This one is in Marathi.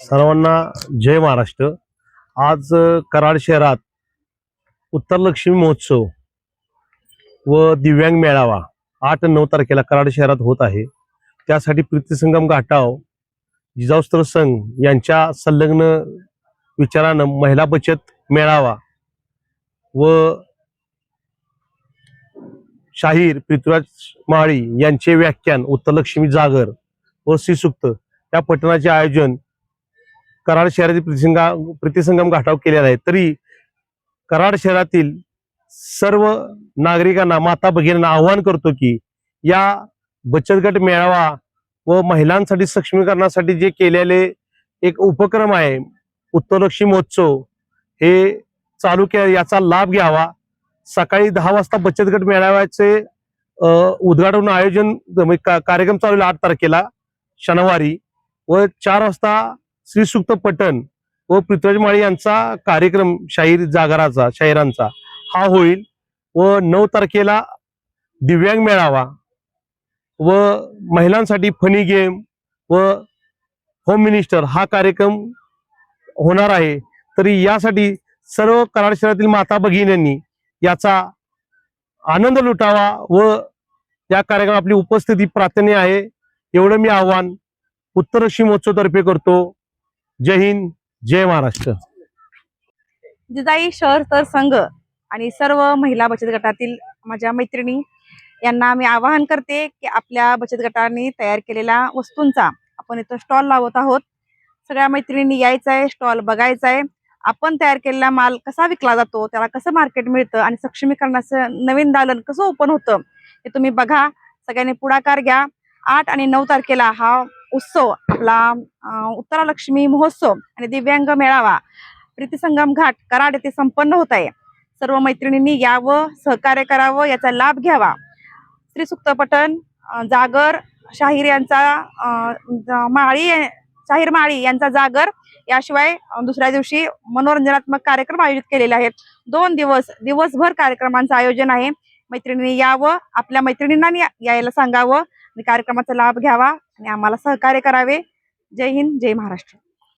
सर्वांना जय महाराष्ट्र. आज कराड शहरात उत्तर लक्ष्मी महोत्सव व दिव्यांग मेळावा आठ नऊ तारखेला कराड शहरात होत आहे. त्यासाठी प्रीतीसंगम घाटाव जिजाऊस्त्र संघ यांच्या संलग्न विचारानं महिला बचत मेळावा व शाहीर पृथ्वीराज माळी यांचे व्याख्यान उत्तरलक्ष्मी जागर व श्रीसुक्त या पठणाचे आयोजन कराड शहरातील प्रतिसंगा प्रतिसंगम घाटाव केलेला आहे. तरी कराड शहरातील सर्व नागरिकांना माता भगिनींना आवाहन करतो की या बचत गट मेळावा व महिलांसाठी सक्षमीकरणासाठी जे केलेले एक उपक्रम आहे उत्तरलक्ष्मी महोत्सव हे चालू के याचा लाभ घ्यावा. सकाळी दहा वाजता बचत गट मेळाव्याचे उद्घाटन आयोजन म्हणजे का- कार्यक्रम चालू आहे आठ तारखेला शनिवारी. व चार वाजता श्रीसुक्त पठण व पृथ्वीराज माळी यांचा कार्यक्रम शाहीर जागराचा शाहिरांचा. हा होईल. व नऊ तारखेला दिव्यांग मेळावा व महिलांसाठी फनी गेम व होम मिनिस्टर हा कार्यक्रम होणार आहे. तरी यासाठी सर्व कराड शहरातील माता भगिनींनी याचा आनंद लुटावा व या कार्यक्रमात आपली उपस्थिती प्रार्थनीय आहे. एवढं मी आव्हान उत्तर पश्चिम महोत्सवतर्फे करतो. जय हिंद जय महाराष्ट्र. जिजाई शहर तर संघ आणि सर्व महिला बचत गटातील माझ्या मैत्रिणी यांना मी आवाहन करते की आपल्या बचत गटाने तयार केलेल्या वस्तूंचा आपण इथं स्टॉल लावत आहोत. सगळ्या मैत्रिणींनी यायचं आहे स्टॉल बघायचा आहे आपण तयार केलेला माल कसा विकला जातो त्याला कसं मार्केट मिळतं आणि सक्षमीकरणाचं नवीन दालन कसं ओपन होतं हे तुम्ही बघा. सगळ्यांनी पुढाकार घ्या. आठ आणि नऊ तारखेला हा उत्सव आपला उत्तरालक्ष्मी महोत्सव आणि दिव्यांग मेळावा प्रीतीसंगम घाट कराड येथे संपन्न होत आहे. सर्व मैत्रिणींनी यावं सहकार्य करावं याचा लाभ घ्यावा. श्री सुक्तपठण जागर शाहीर यांचा माळी शाहीर माळी यांचा जागर याशिवाय दुसऱ्या दिवशी मनोरंजनात्मक कार्यक्रम आयोजित केलेले आहेत. दोन दिवस दिवसभर कार्यक्रमांचं आयोजन आहे. मैत्रिणींनी यावं आपल्या मैत्रिणींना या- यायला सांगावं. आणि कार्यक्रमाचा लाभ घ्यावा आणि आम्हाला सहकार्य करावे. जय हिंद जय महाराष्ट्र.